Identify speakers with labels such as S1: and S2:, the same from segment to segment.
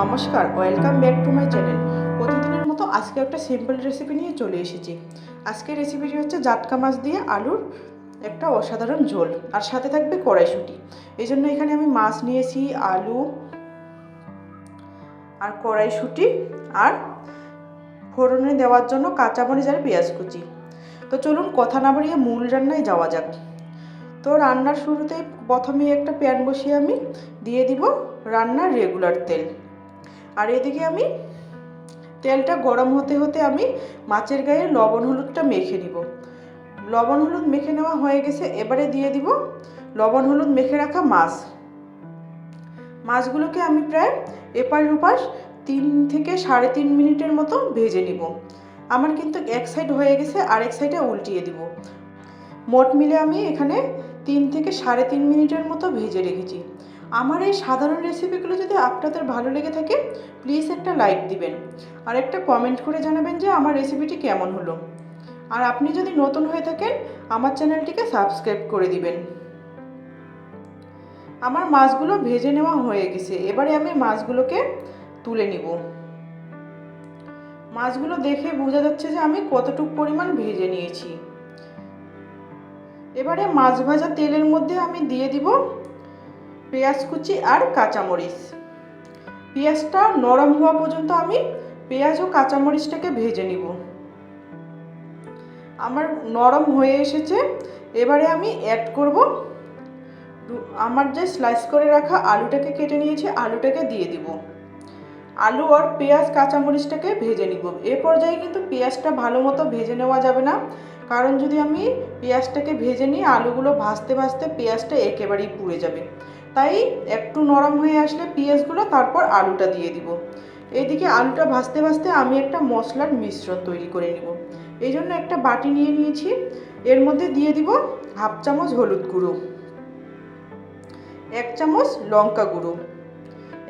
S1: নমস্কার welcome back to my channel প্রতিদিনের মতো আজকে একটা সিম্পল রেসিপি নিয়ে চলে এসেছি। আজকের রেসিপিটি হচ্ছে জাটকা মাছ দিয়ে আলুর একটা অসাধারণ ঝোল, আর সাথে থাকবে কড়াইশুঁটি। এই জন্য এখানে আমি মাছ নিয়েছি, আলু, আর কড়াইশুঁটি, আর ফোড়নে দেওয়ার জন্য কাঁচামরিচ আর পেঁয়াজ কুচি। তো চলুন কথা না বাড়িয়ে মূল রান্নায় যাওয়া যাক। তো রান্নার শুরুতেই প্রথমে একটা প্যান বসিয়ে আমি দিয়ে দিব রান্নার রেগুলার তেল। আর এদিকে আমি তেলটা গরম হতে হতে আমি মাছের গায়ে লবণ হলুদটা মেখে নিব। লবণ হলুদ মেখে নেওয়া হয়ে গেছে, এবারে দিয়ে দিব লবণ হলুদ মেখে রাখা মাছ। মাছগুলোকে আমি প্রায় এপাশ ওপাশ তিন থেকে সাড়ে তিন মিনিটের মতো ভেজে নিব। আমার কিন্তু এক সাইড হয়ে গেছে, আরেক সাইডে উল্টিয়ে দিব। মোট মিলে আমি এখানে তিন থেকে সাড়ে তিন মিনিটের মতো ভেজে রেখেছি। আমার এই সাধারণ রেসিপিগুলো যদি আপনাদের ভালো লেগে থাকে প্লিজ একটা লাইক দিবেন। আর একটা কমেন্ট করে জানাবেন যে আমার রেসিপিটি কেমন হলো। আর আপনি যদি নতুন হয়ে থাকেন, আমার চ্যানেলটিকে সাবস্ক্রাইব করে দিবেন। আমার মাছগুলো ভেজে নেওয়া হয়ে গেছে। এবারে আমি মাছগুলোকে তুলে নিব। মাছগুলো দেখে বোঝা যাচ্ছে যে আমি কতটুকু পরিমাণ ভেজে নিয়েছি। এবারে মাছ ভাজা তেলের মধ্যে আমি দিয়ে দিব পেঁয়াজ কুচি আর কাঁচামরিচ। পেঁয়াজটা নরম হওয়া পর্যন্ত আমি পেঁয়াজ ও কাঁচামরিচটাকে ভেজে নিব। আমার নরম হয়ে এসেছে, এবারে আমি অ্যাড করব। আমার যে স্লাইস করে রাখা আলুটাকে কেটে নিয়েছি, আলুটাকে দিয়ে দিব। আলু আর পেঁয়াজ, কাঁচামরিচটাকে ভেজে নিব। এ পর্যায়ে কিন্তু পেঁয়াজটা ভালো মতো ভেজে নেওয়া যাবে না। কারণ যদি আমি পেঁয়াজটাকে ভেজে নিই, আলুগুলো ভাজতে ভাজতে পেঁয়াজটা একেবারেই পুড়ে যাবে। তাই একটু নরম হয়ে আসলে পেঁয়াজগুলো তারপর আলুটা দিয়ে দিব। এদিকে আলুটা ভাজতে ভাজতে আমি একটা মশলার মিশ্রণ তৈরি করে নিব। এই জন্য একটা বাটি নিয়ে নিয়েছি। এর মধ্যে দিয়ে দিব হাফ চামচ হলুদ গুঁড়ো, এক চামচ লঙ্কা গুঁড়ো,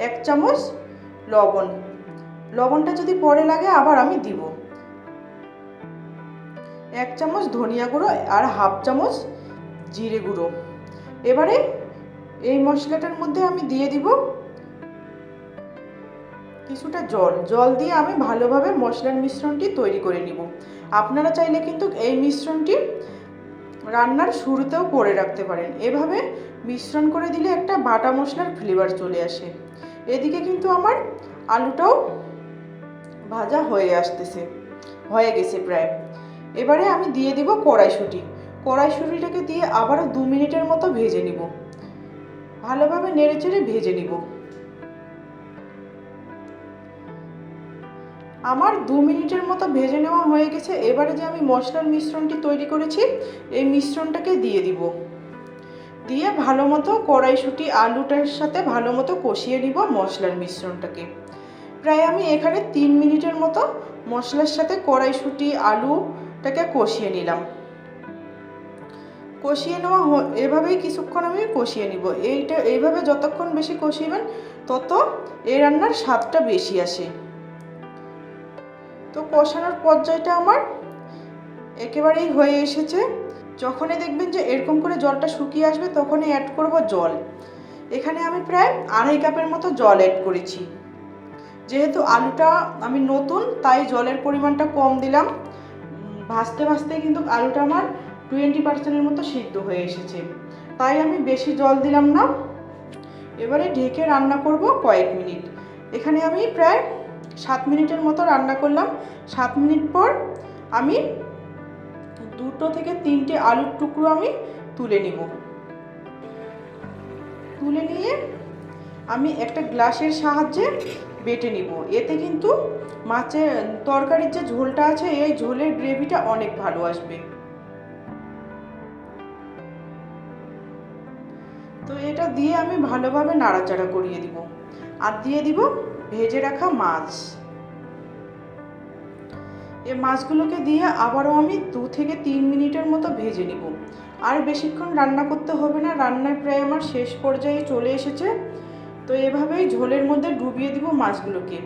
S1: এক চামচ লবণ। লবণটা যদি পরে লাগে আবার আমি দিব। এক চামচ ধনিয়া গুঁড়ো আর হাফ চামচ জিরে গুঁড়ো। এবারে এই মশলাটার মধ্যে আমি দিয়ে দিব কিছুটা জল। জল দিয়ে আমি ভালোভাবে মশলার মিশ্রণটি তৈরি করে নিব। আপনারা চাইলে কিন্তু এই মিশ্রণটি রান্নার শুরুতেও করে রাখতে পারেন। এভাবে মিশ্রণ করে দিলে একটা বাটা মশলার ফ্লেভার চলে আসে। এদিকে কিন্তু আমার আলুটাও ভাজা হয়ে আসতেছে, হয়ে গেছে প্রায়। এবারে আমি দিয়ে দিব কড়াইশুঁটি। কড়াইশুঁটিটাকে দিয়ে আবারও দু মিনিটের মতো ভেজে নিব। ভালোভাবে নেড়ে চেড়ে ভেজে নিব। আমার দু মিনিটের মতো ভেজে নেওয়া হয়ে গেছে। এবারে যে আমি মশলার মিশ্রণটি তৈরি করেছি, এই মিশ্রণটাকে দিয়ে দিব। দিয়ে ভালো মতো কড়াইশুঁটি, আলুটার সাথে ভালো মতো কষিয়ে নিব মশলার মিশ্রণটাকে। প্রায় আমি এখানে তিন মিনিটের মতো মশলার সাথে কড়াইশুঁটি, আলুটাকে কষিয়ে নিলাম। কষিয়ে নেওয়া এভাবেই কিছুক্ষণ আমি কষিয়ে নিব। এইটা, এইভাবে যতক্ষণ বেশি কষিবেন, তত এই রান্নার স্বাদটা বেশি আসে। তো কষানোর পর্যায়টা আমার একেবারেই হয়ে এসেছে। যখনই দেখবেন যে এরকম করে জলটা শুকিয়ে আসবে, তখনই অ্যাড করব জল। এখানে আমি প্রায় আড়াই কাপের মতো জল অ্যাড করেছি। যেহেতু আলুটা আমি নতুন, তাই জলের পরিমাণটা কম দিলাম। ভাজতে ভাজতে কিন্তু আলুটা আমার টোয়েন্টি পার্সেন্টের মতো সিদ্ধ হয়ে এসেছে। তাই আমি বেশি জল দিলাম না। এবারে ঢেকে রান্না করব কয়েক মিনিট। এখানে আমি প্রায় সাত মিনিটের মতো রান্না করলাম। সাত মিনিট পর আমি দুটো থেকে তিনটে আলুর টুকরো আমি তুলে নিব। তুলে নিয়ে আমি একটা গ্লাসের সাহায্যে বেটে নিব। এতে কিন্তু মাছের তরকারির যে ঝোলটা আছে, এই ঝোলের গ্রেভিটা অনেক ভালো আসবে। তো এটা দিয়ে আমি ভালোভাবে নাড়াচাড়া করিয়ে দিব। আর দিয়ে দিব ভেজে রাখা মাছ। এ মাছগুলোকে দিয়ে আবারও আমি দু থেকে তিন মিনিটের মতো ভেজে নিব। আর বেশিক্ষণ রান্না করতে হবে না রান্নার প্রায় আমার শেষ পর্যায়ে চলে এসেছে। তো এভাবেই ঝোলের মধ্যে ডুবিয়ে দিব মাছগুলোকে।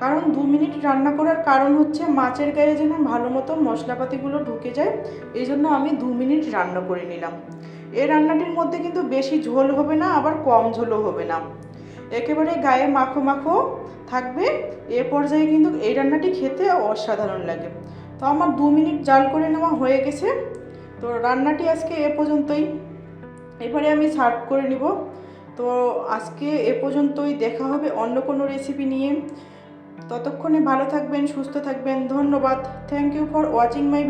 S1: কারণ দু মিনিট রান্না করার কারণ হচ্ছে মাছের গায়ে যেন ভালো মতো মশলাপাতিগুলো ঢুকে যায়, এই জন্য আমি দু মিনিট রান্না করে নিলাম। এই রান্নাটির মধ্যে কিন্তু বেশি ঝোল হবে না, আবার কম ঝোলও হবে না। একেবারে গায়ে মাখো মাখো থাকবে। এ পর্যায়ে কিন্তু এই রান্নাটি খেতে অসাধারণ লাগে। তো আমার দু মিনিট জাল করে নেওয়া হয়ে গেছে। তো রান্নাটি আজকে এ পর্যন্তই। এবারে আমি সার্ভ করে নিব। তো আজকে এ পর্যন্তই। দেখা হবে অন্য কোনো রেসিপি নিয়ে। ততক্ষণে ভালো থাকবেন, সুস্থ থাকবেন। ধন্যবাদ। Thank you for watching my